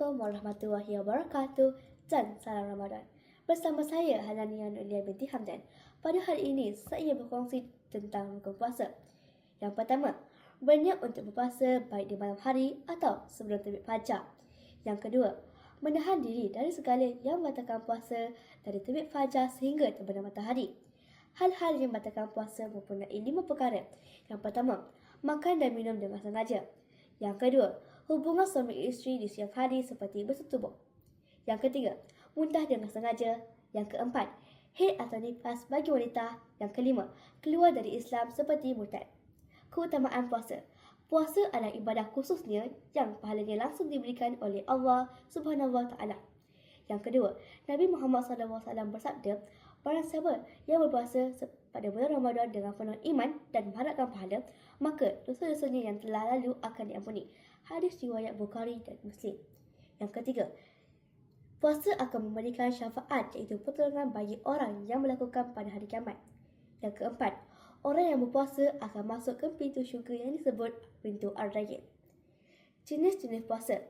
warahmatullahi wabarakatuh dan salam Ramadan. Bersama saya Halania Nulia binti Hamdan. Pada hari ini saya berkongsi tentang rukun puasa. Yang pertama, berniat untuk berpuasa baik di malam hari atau sebelum terbit fajar. Yang kedua, menahan diri dari segala yang membatalkan puasa dari terbit fajar sehingga terbenam matahari. Hal-hal yang membatalkan puasa mempunyai lima perkara. Yang pertama, makan dan minum dengan sengaja. Yang kedua, hubungan suami isteri di siang hari seperti bersetubuh. Yang ketiga, muntah dengan sengaja. Yang keempat, haid atau nifas bagi wanita. Yang kelima, keluar dari Islam seperti murtad. Keutamaan puasa. Puasa adalah ibadah khususnya yang pahalanya langsung diberikan oleh Allah Subhanahu Wa Taala. Yang kedua, Nabi Muhammad SAW bersabda, Barang siapa yang berpuasa pada bulan Ramadan dengan penuh iman dan mengharapkan pahala, maka dosa-dosanya yang telah lalu akan diampuni. Hadis riwayat Bukhari dan Muslim. Yang ketiga, puasa akan memberikan syafaat iaitu pertolongan bagi orang yang melakukan pada hari kiamat. Yang keempat, orang yang berpuasa akan masuk ke pintu syurga yang disebut pintu Ar-Rayyan. Jenis-jenis puasa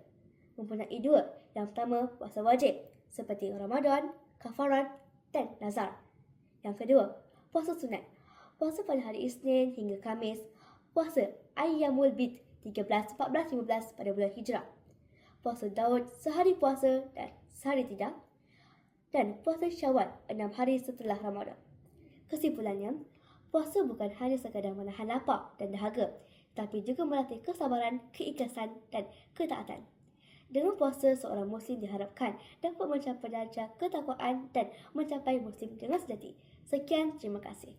mempunyai dua. Yang pertama, puasa wajib seperti Ramadan, kafarat dan nazar. Yang kedua, puasa sunat. Puasa pada hari Isnin hingga Kamis. Puasa Ayyamul Bid 13, 14, 15 pada bulan Hijrah. Puasa Daud sehari puasa dan sehari tidak. Dan puasa Syawal enam hari setelah Ramadan. Kesimpulannya, puasa bukan hanya sekadar menahan lapar dan dahaga, tapi juga melatih kesabaran, keikhlasan dan ketaatan. Dengan puasa, seorang muslim diharapkan dapat mencapai darjah ketakwaan dan mencapai muslim dengan sejati. Sekian, terima kasih.